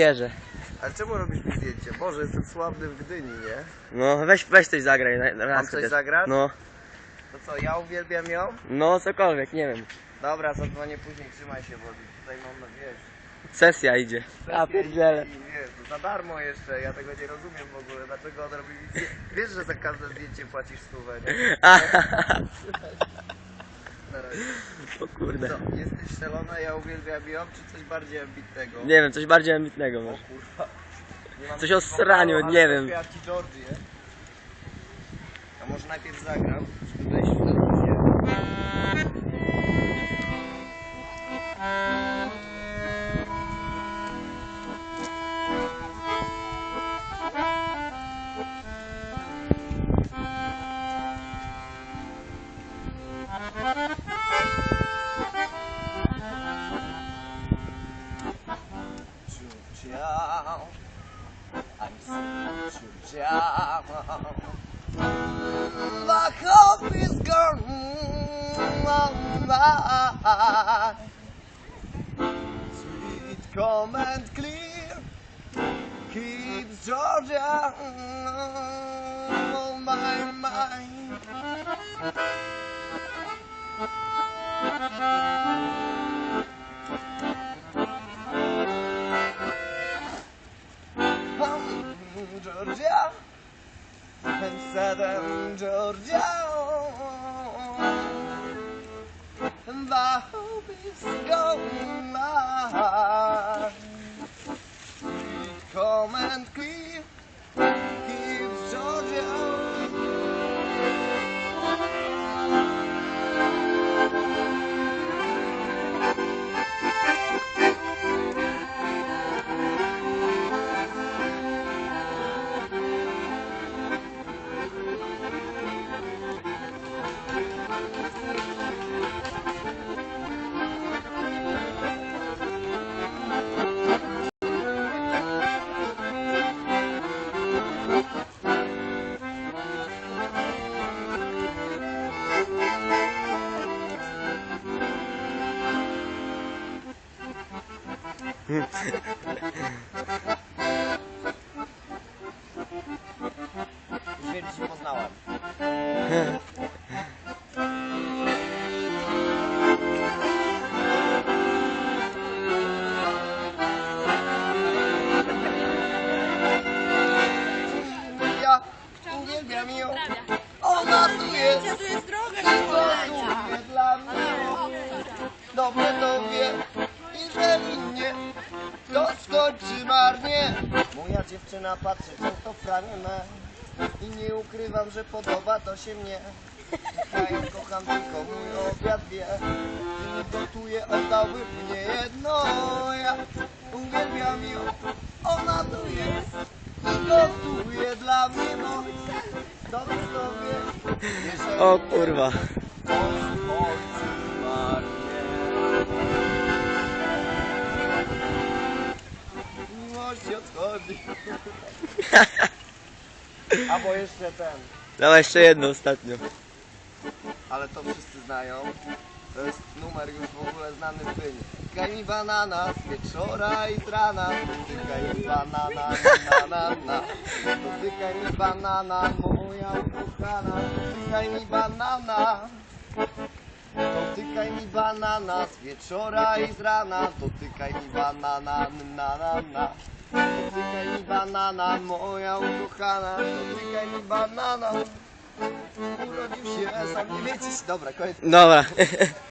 Wierzę. Ale czemu robisz mi zdjęcie? Boże, jestem sławny w Gdyni, nie? No weź, weź coś zagraj. Na, Mam coś zagrać? No, To co, ja uwielbiam ją? no cokolwiek, nie wiem. Dobra, zadzwonię później, trzymaj się, bo tutaj mam, no wiesz... Sesja idzie. I Wiesz, to za darmo jeszcze, ja tego nie rozumiem w ogóle, dlaczego on robi. Wiesz, że za każde zdjęcie płacisz stówę, nie? O kurde. Co, jesteś szalona, ja uwielbiam ją, czy coś bardziej ambitnego? Nie wiem, coś bardziej ambitnego O może. kurwa. Nie mam Coś nic o sraniu, wokalu, nie wiem. Ja ci Georgię. A może najpierw zagram, ciao. My is gone. Sweet, calm and clear keeps Georgia on my mind. Giorgia, pensate a un Giorgia, and the hope he's gone. Że się poznałem. Ja uwielbiam ją. Ona tu jest. Tu jest droga, Gotuje dla mnie. Dobrze to wie. Jeżeli nie, to skończy marnie. Moja dziewczyna patrzy często w ramię me. I nie ukrywam, że podoba to się mnie. Ja ją kocham tylko mój obiad wie. I gotuje, oddałby mnie jedno. Ja uwielbiam ją. Ona tu jest. I gotuje dla mnie no. Dobrze to wie. Jeżeli O kurwa. Miłość odchodzi. Albo jeszcze ten, Dawaj jeszcze jedno ostatnio. ale to wszyscy znają. To jest numer już w ogóle znany w Gdyni. Mi banana z wieczora i z rana. Tykaj mi banana, na na na. Dotykaj mi banana, moja ukochana. Tykaj mi banana. Dotykaj mi banana z wieczora i z rana. Dotykaj mi banana, na na na. Dotykaj mi banana, moja ukochana. Dotykaj mi banana. Urodził się sam nie wiecie. Dobra, koniec. Dobra.